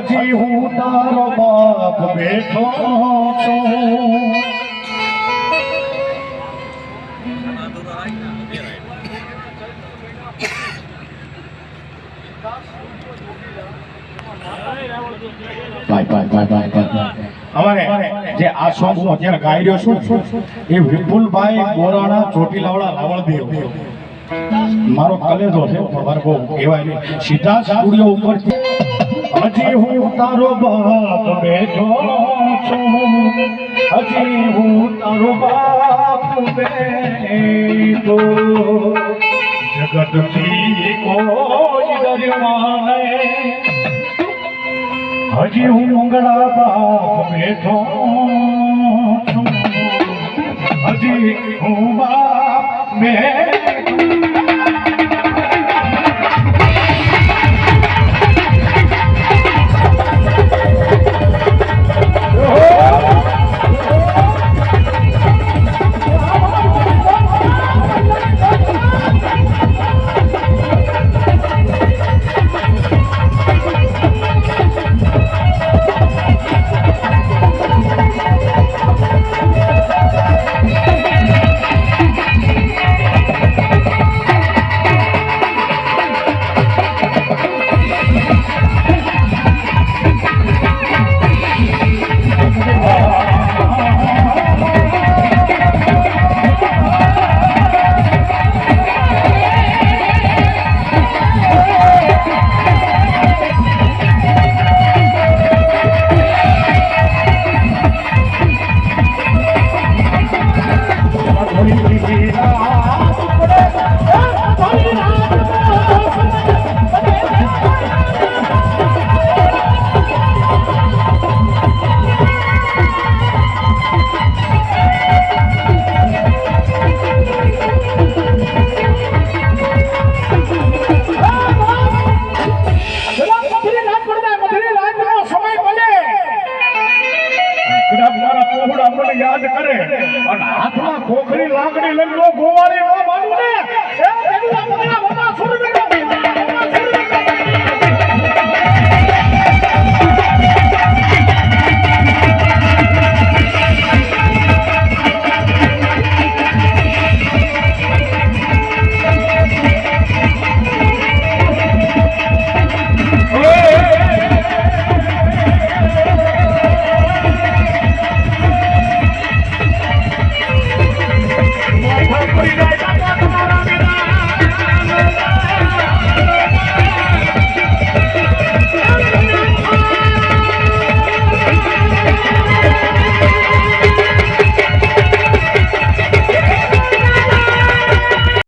હજી હું તારો બાપ બેઠો અમારે જે આ સોંગ હું અત્યારે ગાઈ રહ્યો છું, એ વિપુલભાઈ બોરાણા ચોટીલાવડા રાવળદેવ. મારો કલેજો છે બહુ કહેવાય નહીં. સીધા સ્ટુડિયો ઉપર હજી હું તારો બાપ બેઠો છું. હજી હું તારો બાપ બેઠો. જગતથી કોઈ ડરવા હજી હું મંગળા બાપ બેઠો છું. હજી હું બાપ બેઠો અને હાથમાં ખોખરી લાકડી લઈને ગોવાળી નો